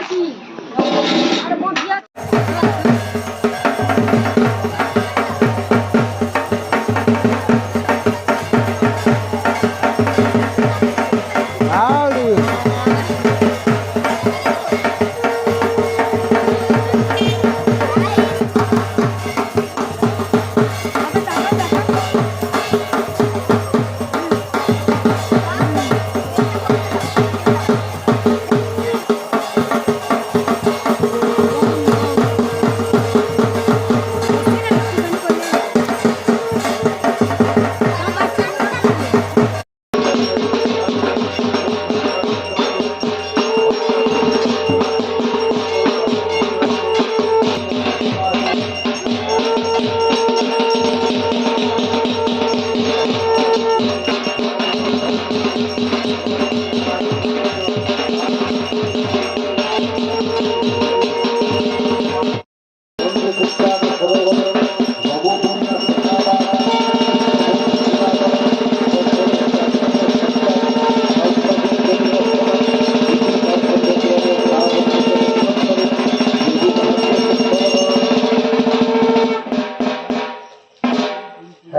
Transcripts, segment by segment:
Howdy.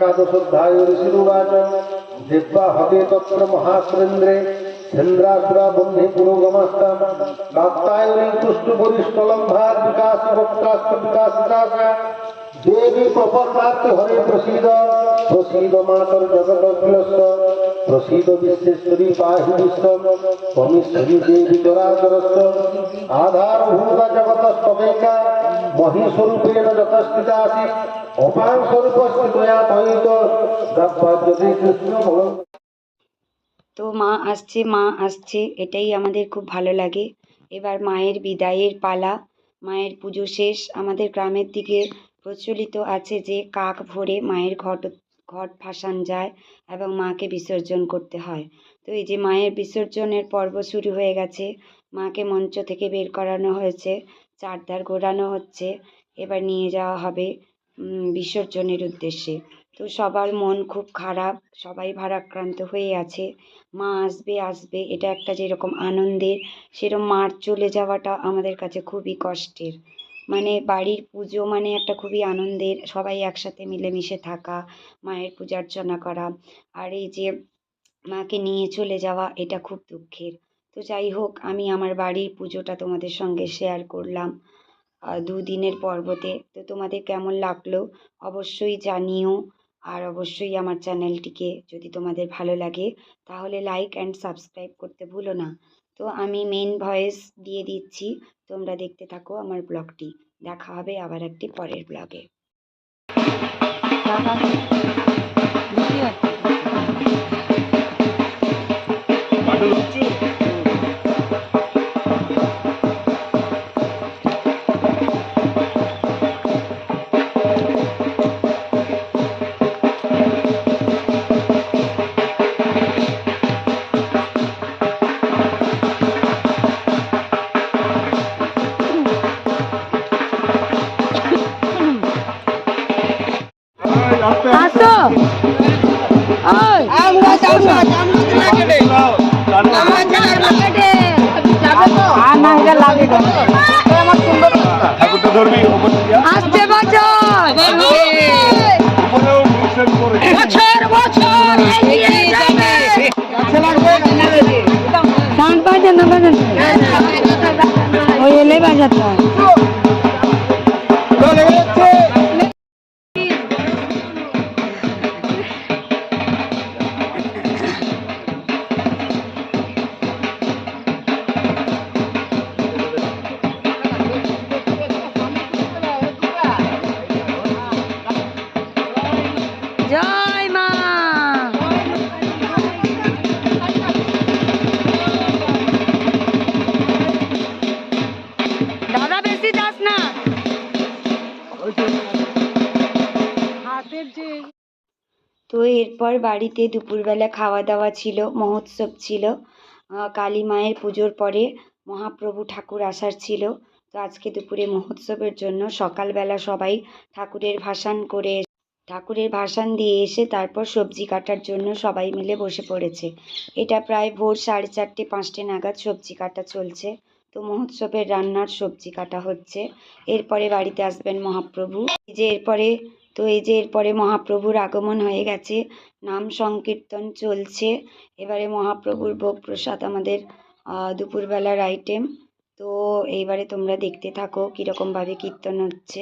एकादशोऽध्यायो ऋषिरुवाच Divya हते तत्र महाश्रेन्द्रे चन्द्रासुरा बन्धे पुरोगमस्तां कात्तायनी तुष्टुपुरिष्टलम्भात् विकासवक्त्रास्त विकासितासा देवी प्रपन्नात् हरे प्रसीद प्रसीद मातर जगदखिलस्य प्रसीद विश्वेश्वरी पाहि विश्वं त्वमीश्वरी देवी चराचरस्य आधारभूता जगतस्तमेका যদি কৃষ্ণ তো মা আসছে মা আসছে, এটাই আমাদের খুব ভালো লাগে। এবার মায়ের বিদায়ের পালা, মায়ের পুজো শেষ। আমাদের গ্রামের দিকে প্রচলিত আছে যে, কাক ভরে মায়ের ঘট ঘট ভাসান যায় এবং মাকে বিসর্জন করতে হয়। তো এই যে মায়ের বিসর্জনের পর্ব শুরু হয়ে গেছে, মাকে মঞ্চ থেকে বের করানো হয়েছে। চারধার ঘোরানো হচ্ছে। এবার নিয়ে যাওয়া হবে বিসর্জনের উদ্দেশ্যে। তো সবার মন খুব খারাপ, সবাই ভারাক্রান্ত হয়ে আছে। মা আসবে আসবে, এটা একটা যেরকম আনন্দের, সেরকম মার চলে যাওয়াটা আমাদের কাছে খুবই কষ্টের। মানে বাড়ির পুজো মানে একটা খুবই আনন্দের, সবাই একসাথে মিলেমিশে থাকা, মায়ের পূজা অর্চনা করা। আর এই যে মাকে নিয়ে চলে যাওয়া, এটা খুব দুঃখের। তো যাই হোক আমি আমার বাড়ির পুজোটা তোমাদের সঙ্গে শেয়ার করলাম দুদিনের পর্বতে। তো তোমাদের কেমন লাগল অবশ্যই জানিও আর অবশ্যই আমার চ্যানেলটিকে যদি তোমাদের ভালো লাগে তাহলে লাইক অ্যান্ড সাবস্ক্রাইব করতে ভুলো না। তো আমি মেন ভয়েস দিয়ে দিচ্ছি তোমরা দেখতে থাকো আমার ব্লগটি। দেখা হবে আবার একটি পরের ব্লগে। আসো আসছে বছর বছর বছর এগিয়ে যাবে বাজে না বাজে ওই এলে বাজাতে তো এরপর বাড়িতে দুপুরবেলা খাওয়া দাওয়া ছিল, মহোৎসব ছিল। কালী মায়ের পুজোর পরে মহাপ্রভু ঠাকুর আসার ছিল। তো আজকে দুপুরে মহোৎসবের জন্য সকালবেলা সবাই ঠাকুরের ভাসান করে ঠাকুরের ভাসান দিয়ে এসে তারপর সবজি কাটার জন্য সবাই মিলে বসে পড়েছে। এটা প্রায় ভোর সাড়ে চারটে, পাঁচটে নাগাদ সবজি কাটা চলছে। তো মহোৎসবের রান্নার সবজি কাটা হচ্ছে। এরপরে বাড়িতে আসবেন মহাপ্রভু। এই যে এরপরে, তো এই যে এরপরে মহাপ্রভুর আগমন হয়ে গেছে। নাম সংকীর্তন চলছে। এবারে মহাপ্রভুর ভোগ প্রসাদ আমাদের দুপুরবেলার আইটেম তো এইবারে তোমরা দেখতে থাকো কীরকমভাবে কীর্তন হচ্ছে।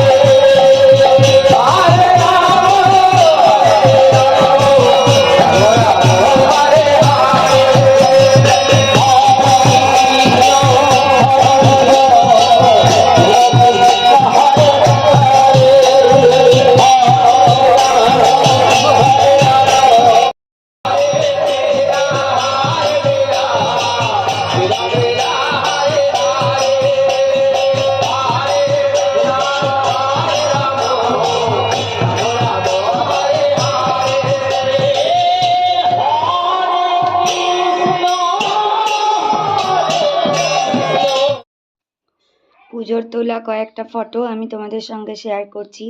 পুজোর তোলা কয়েকটা ফটো আমি তোমাদের সঙ্গে শেয়ার করছি।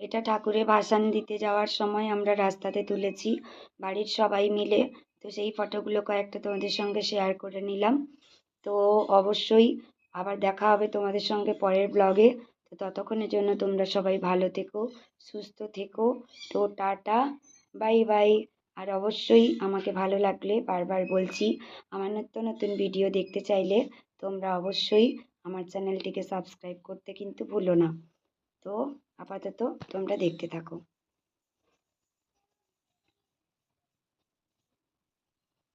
এটা ঠাকুরের ভাসান দিতে যাওয়ার সময় আমরা রাস্তাতে তুলেছি, বাড়ির সবাই মিলে। তো সেই ফটোগুলো কয়েকটা তোমাদের সঙ্গে শেয়ার করে নিলাম। তো অবশ্যই আবার দেখা হবে তোমাদের সঙ্গে পরের ব্লগে তো ততক্ষণের জন্য তোমরা সবাই ভালো থেকো, সুস্থ থেকো। তো টাটা, বাই বাই। আর অবশ্যই আমাকে ভালো লাগলে বারবার বলছি, আমার নিত্য নতুন ভিডিও দেখতে চাইলে তোমরা অবশ্যই আমার চ্যানেলটিকে সাবস্ক্রাইব করতে কিন্তু ভুলো না। তো আপাতত তোমরা দেখতে থাকো।